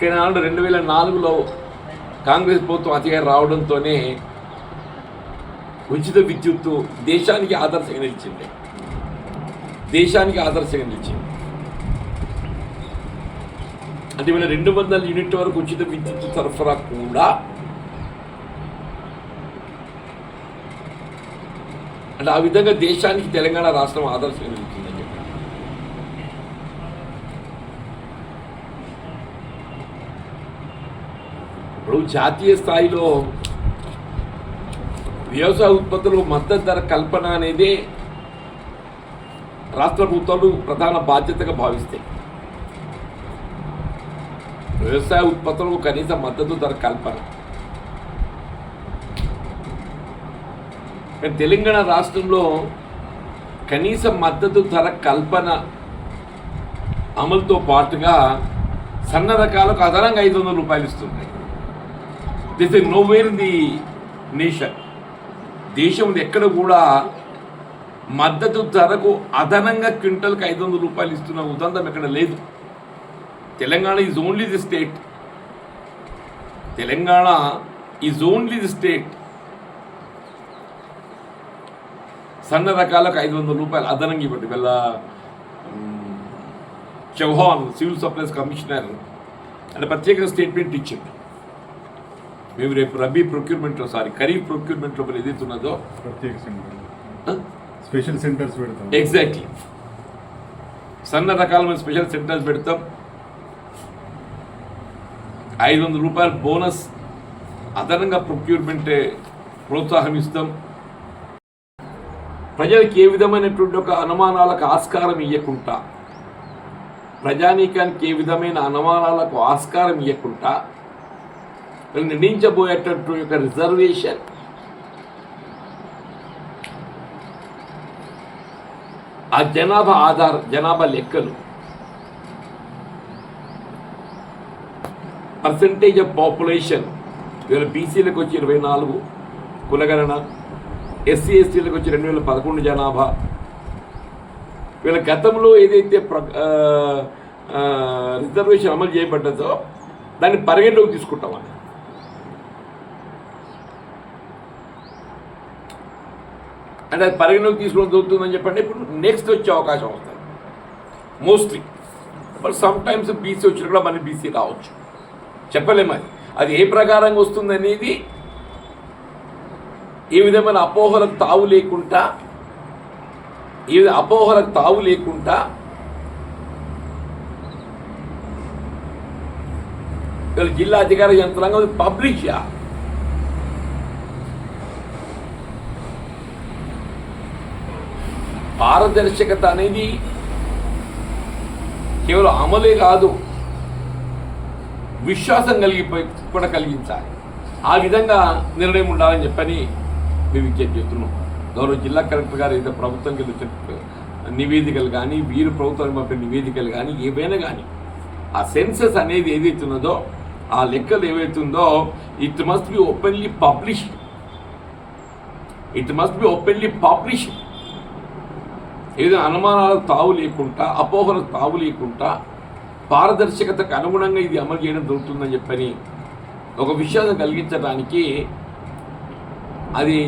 కానీ నాడు రెండు వేల నాలుగులో కాంగ్రెస్ ప్రభుత్వం అధికారం రావడంతోనే ఉచిత విద్యుత్తు దేశానికి ఆదర్శంగా నిలిచింది. దేశానికి ఆదర్శంగా నిలిచింది. అంటే మన రెండు వందల యూనిట్ వరకు ఉచిత విద్యుత్ సరఫరా కూడా అంటే ఆ విధంగా దేశానికి తెలంగాణ రాష్ట్రం ఆదర్శంగా నిలిచింది చెప్పి ఇప్పుడు జాతీయ స్థాయిలో వ్యవసాయ ఉత్పత్తులకు మద్దతు ధర కల్పన అనేది రాష్ట్ర ప్రభుత్వాలు ప్రధాన బాధ్యతగా భావిస్తాయి. వ్యవసాయ ఉత్పత్తులకు కనీస మద్దతు ధర కల్పన. తెలంగాణ రాష్ట్రంలో కనీస మద్దతు ధర కల్పన అమలుతో పాటుగా సన్న రకాలకు అదనంగా ఐదు వందల రూపాయలు ఇస్తున్నాయి this is nowhere the nation దేశం ఎక్కడ కూడా మద్దతు ధరకు అదనంగా క్వింటల్కి ఐదు వందల రూపాయలు ఇస్తున్న ఉదంతం ఎక్కడ లేదు. Telangana is only the state Telangana is only the state సన్న రకాలకు ఐదు వందల రూపాయలు అదనంగా ఇవ్వండి. వీళ్ళ చౌహాన్ సివిల్ సప్లైస్ కమిషనర్ అంటే ప్రత్యేక స్టేట్మెంట్ ఇచ్చింది. మేము రేపు రబీ ప్రొక్యూర్మెంట్లో సారీ ఖరీఫ్ ప్రొక్యూర్మెంట్లో మరి ఏదైతే ఉన్నదో ప్రత్యేక సెంటర్. స్పెషల్ సెంటర్స్ పెడతాం. ఎగ్జాక్ట్లీ సన్న రకాలమైన స్పెషల్ సెంటర్స్ పెడతాం. ఐదు వందల రూపాయల బోనస్ అదనంగా ప్రొక్యూర్మెంట్ ప్రోత్సాహం ఇస్తాం. ప్రజలకు ఏ విధమైనటువంటి ఒక అనుమానాలకు ఆస్కారం ఇవ్వకుండా ప్రజానీకానికి ఏ విధమైన అనుమానాలకు ఆస్కారం ఇవ్వకుండా నిర్ణయించబోయేటట్టు యొక్క రిజర్వేషన్. ఆ జనాభా ఆధార జనాభా లెక్కలు. పర్సంటేజ్ ఆఫ్ పాపులేషన్ ఇవాళ బీసీలకు వచ్చి ఇరవై నాలుగు కులగణన. ఎస్సీ ఎస్టీలకు వచ్చి రెండు వేల పదకొండు జనాభా. వీళ్ళ గతంలో ఏదైతే ప్ర రిజర్వేషన్ అమలు చేయబడ్డదో దాన్ని పరిగణలోకి తీసుకుంటామని అంటే అది పరిగణలోకి తీసుకోవడం జరుగుతుందని చెప్పండి. ఇప్పుడు నెక్స్ట్ వచ్చే అవకాశం వస్తుంది. Mostly but some times BC వచ్చిన కూడా మన బీసీ రావచ్చు. చెప్పలేము అది అది ఏ ప్రకారంగా వస్తుందనేది ఏ విధమైన అపోహలకు తావు లేకుండా ఏ విధ అపోహలకు తావు లేకుండా జిల్లా అధికార యంత్రాంగం పబ్లిష్ చేయాలి. పారదర్శకత అనేది కేవలం అమలే కాదు విశ్వాసం కలిగిపోయి కూడా కలిగించాలి. ఆ విధంగా నిర్ణయం ఉండాలని చెప్పని మేము విజ్ఞప్తి చేస్తున్నాం. గౌరవ జిల్లా కలెక్టర్ గారు ఏదో ప్రభుత్వం కింద నివేదికలు కానీ వీరు ప్రభుత్వం పంపిన నివేదికలు కానీ ఏవైనా కానీ ఆ సెన్సెస్ అనేది ఏదైతే ఉన్నదో ఆ లెక్కలు ఏవైతుందో it must be openly published it must be openly published ఏదైనా అనుమానాలకు తావు లేకుండా అపోహలకు తావు లేకుండా పారదర్శకతకు అనుగుణంగా ఇది అమలు చేయడం జరుగుతుందని చెప్పని ఒక విశ్వాసం కలిగించడానికి అది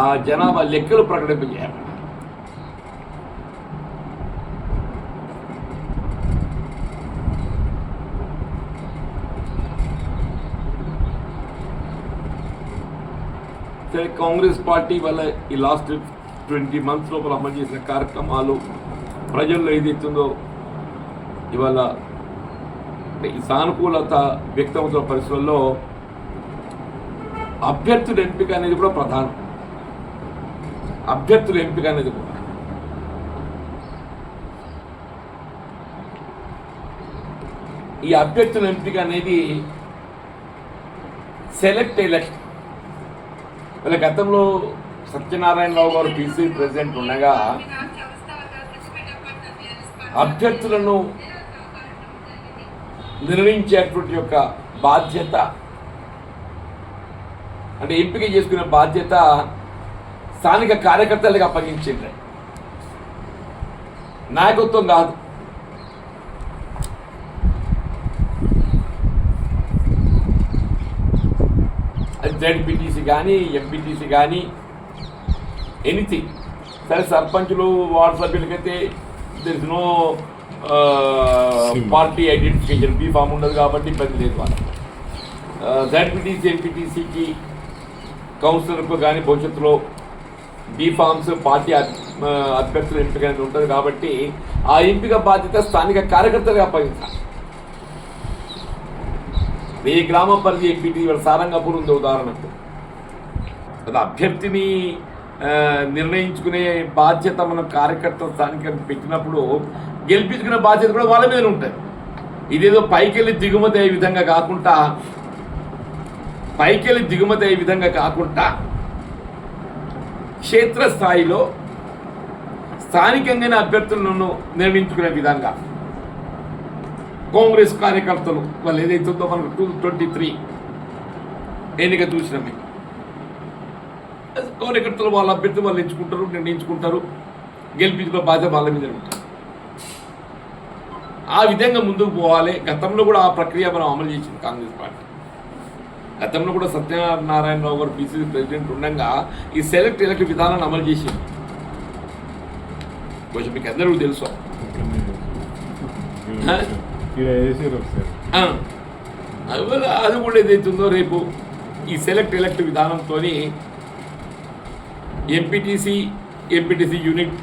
ఆ జనాభా లెక్కలు ప్రకటింపజేయాలి. కాంగ్రెస్ పార్టీ వల్ల ఈ లాస్ట్ ట్వంటీ మంత్స్ లోపల అమలు చేసిన కార్యక్రమాలు ప్రజల్లో ఏదైతుందో ఇవాళ ఈ సానుకూలత వ్యక్తమవుతున్న పరిస్థితుల్లో అభ్యర్థుల ఎంపిక అనేది కూడా ప్రధానం. అభ్యర్థుల ఎంపిక అనేది కూడా. ఈ అభ్యర్థుల ఎంపిక అనేది సెలెక్ట్ ఎలక్షన్ వీళ్ళ గతంలో సత్యనారాయణరావు గారు పీసీ ప్రెసిడెంట్ ఉండగా అభ్యర్థులను నిర్ణయించేటువంటి యొక్క బాధ్యత అంటే ఎంపిక చేసుకునే బాధ్యత స్థానిక కార్యకర్తలకు అప్పగించింది. నాయకత్వం కాదు. జెడ్పీటీసీ కానీ ఎంపీటీసీ కానీ ఎనీథింగ్ సరే సర్పంచులు వార్డు సభ్యులకైతే there is no party identification B form ఉండదు కాబట్టి ఇబ్బంది లేదు వాళ్ళకి. జెడ్పీటీసీ ఎంపీటీసీకి కౌన్సిలర్కు కానీ భవిష్యత్తులో బీ ఫామ్స్ పార్టీ అభ్యర్థుల ఎంపిక అనేది ఉంటుంది కాబట్టి ఆ ఎంపిక బాధ్యత స్థానిక కార్యకర్తలకు అప్పగించాలి. ఈ గ్రామ పరిధి ఎంపీటీ సారంగపూర్ ఉంది ఉదాహరణకు. అది అభ్యర్థిని నిర్ణయించుకునే బాధ్యత మనం కార్యకర్త స్థానిక పెట్టినప్పుడు గెలిపించుకునే బాధ్యత కూడా వాళ్ళ మీద ఉంటుంది. ఇదేదో పైకెళ్ళి దిగుమతి అయ్యే విధంగా కాకుండా పైకెళ్ళి దిగుమతి అయ్యే విధంగా కాకుండా క్షేత్రస్థాయిలో స్థానికంగానే అభ్యర్థులను నిర్ణయించుకునే విధంగా కాంగ్రెస్ కార్యకర్తలు వాళ్ళు ఏదైతుందో మనకు టూ ట్వంటీ త్రీ ఎన్నిక మీకు కార్యకర్తలు వాళ్ళ అభ్యర్థి వాళ్ళు ఎంచుకుంటారు నిర్ణయించుకుంటారు. గెలిపించుకున్న బాధ్యత వాళ్ళ మీద ఉంటుంది. ఆ విధంగా ముందుకు పోవాలి. గతంలో కూడా ఆ ప్రక్రియ మనం అమలు చేసింది కాంగ్రెస్ పార్టీ. గతంలో కూడా సత్యనారాయణరావు గారు బీసీసీ ప్రెసిడెంట్ ఉండగా ఈ సెలెక్ట్ ఎలక్ట్ విధానాన్ని అమలు చేసింది. కొంచెం మీకు అందరికీ తెలుసు. అది కూడా ఏదైతుందో రేపు ఈ సెలెక్ట్ ఎలక్ట్ విధానంతో MPTC MPTC unit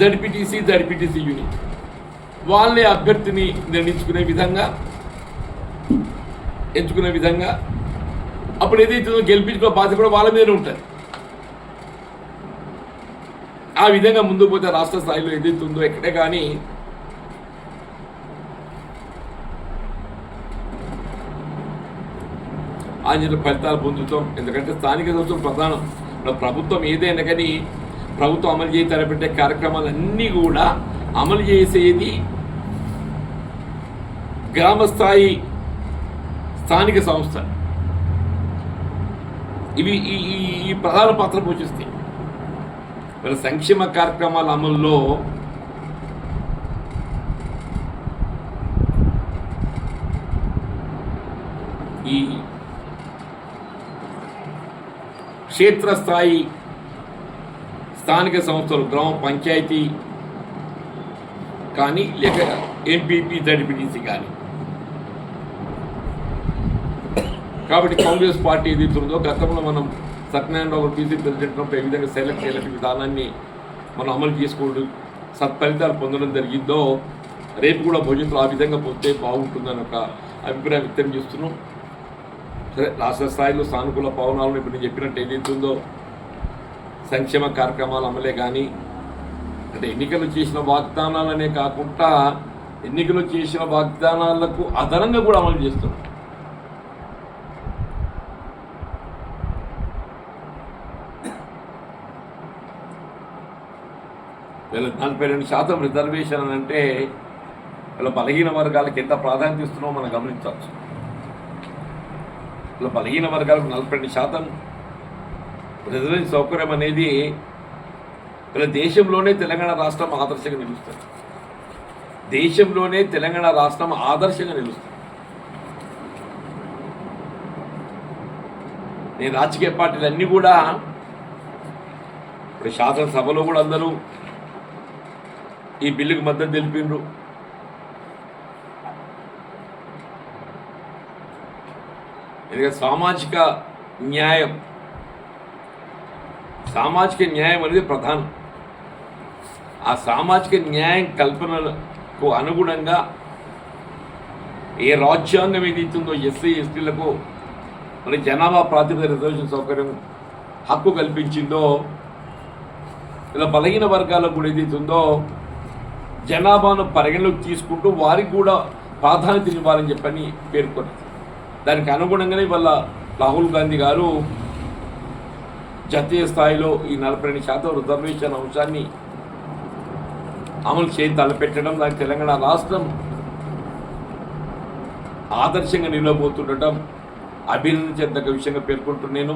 ZPTC ZPTC unit వాళ్ళే అభ్యర్థిని నిర్ణయించుకునే విధంగా ఎంచుకునే విధంగా అప్పుడు ఏదైతుందో గెలిపించుకునే బాధ్యత కూడా వాళ్ళ మీదనే ఉంటుంది. ఆ విధంగా ముందుకు పోతే రాష్ట్ర స్థాయిలో ఏదైతే ఉందో ఎక్కడే కానీ ఆంజనేయ ఫలితాలు పొందుతాం ఎందుకంటే స్థానిక సంస్థలు ప్రధానం. ప్రభుత్వం ఏదైనా కానీ ప్రభుత్వం అమలు చేసి తలపెట్టే కార్యక్రమాలన్నీ కూడా అమలు చేసేది గ్రామ స్థాయి స్థానిక సంస్థ ఇవి ఈ ఈ ప్రధాన పాత్ర పోషిస్తాయి. మరి సంక్షేమ కార్యక్రమాల అమల్లో ఈ క్షేత్రస్థాయి స్థానిక సంస్థలు గ్రామ పంచాయతీ కానీ లేక ఎంపీపీ జడ్పీటీసీ కానీ. కాబట్టి కాంగ్రెస్ పార్టీ ఏది ఉందో గతంలో మనం సత్యనారాయణరావు గారు పీసీ ప్రెసిడెంట్ ఏ విధంగా సెలెక్ట్ చేయలేని విధానాన్ని మనం అమలు చేసుకోవడం సత్ఫలితాలు పొందడం జరిగిందో రేపు కూడా భవిష్యత్తులో ఆ విధంగా పోతే బాగుంటుందని ఒక అభిప్రాయం వ్యక్తం చేస్తున్నాం. సరే రాష్ట్ర స్థాయిలో సానుకూల పవనాలను ఇప్పుడు నేను చెప్పినట్టు ఏదైతుందో సంక్షేమ కార్యక్రమాలు అమలే కానీ అంటే ఎన్నికలు చేసిన వాగ్దానాలనే కాకుండా ఎన్నికలు చేసిన వాగ్దానాలకు అదనంగా కూడా అమలు చేస్తున్నారు. వీళ్ళ నలభై రెండు శాతం రిజర్వేషన్ అని అంటే వీళ్ళ బలహీన వర్గాలకు ఎంత ప్రాధాన్యత ఇస్తున్నామో మనం గమనించవచ్చు. బలహీన వర్గాలకు నలభై రెండు శాతం రిజర్వేషన్ సౌకర్యం అనేది ఇలా దేశంలోనే తెలంగాణ రాష్ట్రం ఆదర్శంగా నిలుస్తుంది. దేశంలోనే తెలంగాణ రాష్ట్రం ఆదర్శంగా నిలుస్తుంది. నేను రాజకీయ పార్టీలు అన్నీ కూడా ఇప్పుడు శాసనసభలో కూడా అందరూ ఈ బిల్లుకు మద్దతు తెలిపిండ్రు ఎందుకంటే సామాజిక న్యాయం సామాజిక న్యాయం అనేది ప్రధానం. ఆ సామాజిక న్యాయం కల్పనలకు అనుగుణంగా ఏ రాజ్యాంగం ఏదైతుందో ఎస్సీ ఎస్టీలకు మరి జనాభా ప్రాతిపద రిజర్వేషన్ సౌకర్యం హక్కు కల్పించిందో ఇలా బలహీన వర్గాలకు కూడా ఏదైతుందో జనాభాను పరిగణలోకి తీసుకుంటూ వారికి కూడా ప్రాధాన్యత ఇవ్వాలని చెప్పని పేర్కొన్నారు దానికి అనుగుణంగానే ఇవాళ రాహుల్ గాంధీ గారు జాతీయ స్థాయిలో ఈ నలభై రెండు శాతం రిజర్వేషన్ అంశాన్ని అమలు చేయి తలపెట్టడం దానికి తెలంగాణ రాష్ట్రం ఆదర్శంగా నిలబోతుండటం అభినందించేంతక విషయంగా పేర్కొంటున్నాను.